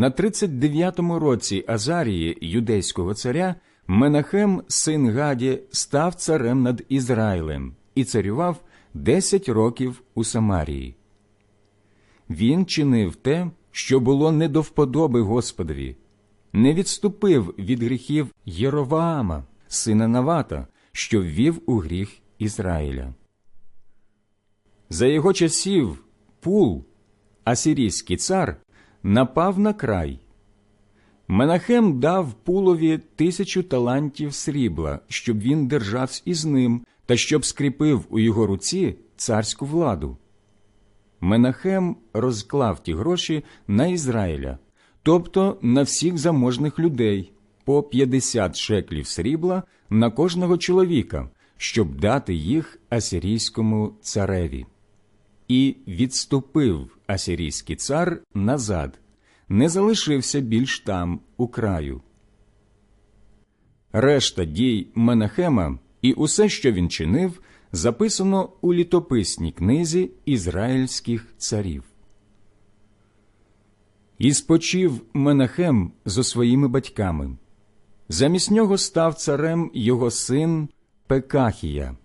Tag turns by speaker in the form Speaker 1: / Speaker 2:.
Speaker 1: На 39-му році Азарії, юдейського царя, Менахем, син Гаді, став царем над Ізраїлем і царював 10 років у Самарії. Він чинив те, що було не до вподоби Господові, не відступив від гріхів Єроваама, сина Навата, що ввів у гріх Ізраїля. За його часів Пул, асирійський цар, напав на край. Менахем дав Пулові тисячу талантів срібла, щоб він держався із ним та щоб скріпив у його руці царську владу. Менахем розклав ті гроші на Ізраїля, тобто на всіх заможних людей, по 50 шеклів срібла на кожного чоловіка, щоб дати їх асирійському цареві. І відступив асирійський цар назад, не залишився більш там у краю. Решта дій Менахема і усе, що він чинив, записано у літописній книзі ізраїльських царів. І спочив Менахем зо своїми батьками. Замість нього став царем його син Пекахія.